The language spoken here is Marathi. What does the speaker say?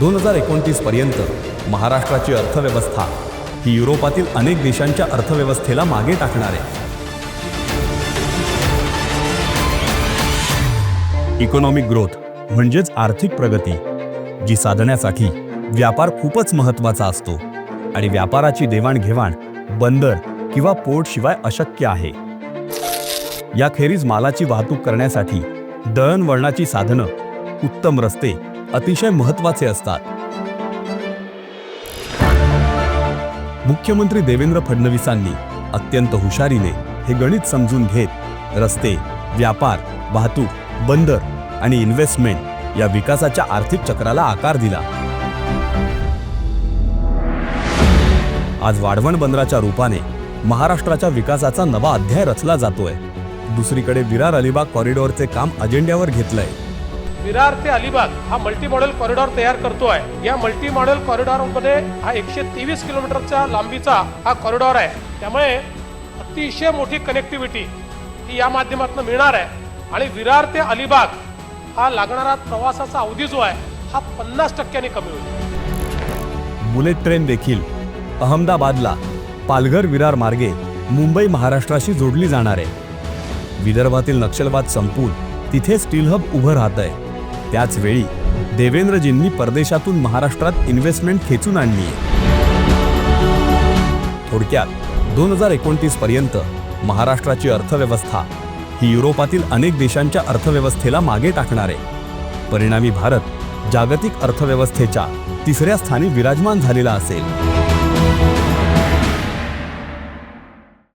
दोन हजार एकोणतीस पर्यंत महाराष्ट्राची अर्थव्यवस्था ही युरोपातील अनेक देशांच्या अर्थव्यवस्थेला मागे टाकणार आहे. इकॉनॉमिक ग्रोथ म्हणजेच आर्थिक प्रगती जी साधण्यासाठी व्यापार खूपच महत्त्वाचा असतो आणि व्यापाराची देवाणघेवाण बंदर किंवा पोर्ट शिवाय अशक्य आहे. याखेरीज मालाची वाहतूक करण्यासाठी दळणवळणाची साधनं उत्तम रस्ते अतिशय महत्त्वाचे असतात. मुख्यमंत्री देवेंद्र फडणवीसांनी अत्यंत हुशारीने हे गणित समजून घेत रस्ते व्यापार वाहतूक बंदर आणि इन्व्हेस्टमेंट या विकासाच्या आर्थिक चक्राला आकार दिला. आज वाढवण बंदराच्या रूपाने महाराष्ट्राच्या विकासाचा नवा अध्याय रचला जातोय. दुसरीकडे विरार अलिबाग कॉरिडॉरचे काम अजेंड्यावर घेतलंय. विरार ते अलिबाग हा मल्टी मॉडेल कॉरिडॉर तयार करतोय या मल्टी मॉडेल कॉरिडॉरमध्ये हा एकशे तेवीस किलोमीटरच्या लांबीचा हा कॉरिडॉर आहे. त्यामुळे अतिशय मोठी कनेक्टिव्हिटी ही या माध्यमातून मिळणार आहे. आणि विरार ते अलिबाग हा लागणारा प्रवासाचा अवधी जो आहे हा पन्नास टक्क्यांनी कमी होईल. बुलेट ट्रेन देखील अहमदाबादला पालघर विरार मार्गे मुंबई महाराष्ट्राशी जोडली जाणार आहे. विदर्भातील नक्षलवाद संपून तिथे स्टील हब उभं राहत आहे त्याचवेळी देवेंद्रजींनी परदेशातून महाराष्ट्रात इन्व्हेस्टमेंट खेचून आणली. थोडक्यात दोन हजार एकोणतीस पर्यंत महाराष्ट्राची अर्थव्यवस्था ही युरोपातील अनेक देशांच्या अर्थव्यवस्थेला मागे टाकणार. आहे परिणामी भारत जागतिक अर्थव्यवस्थेच्या तिसऱ्या स्थानी विराजमान झालेला असेल.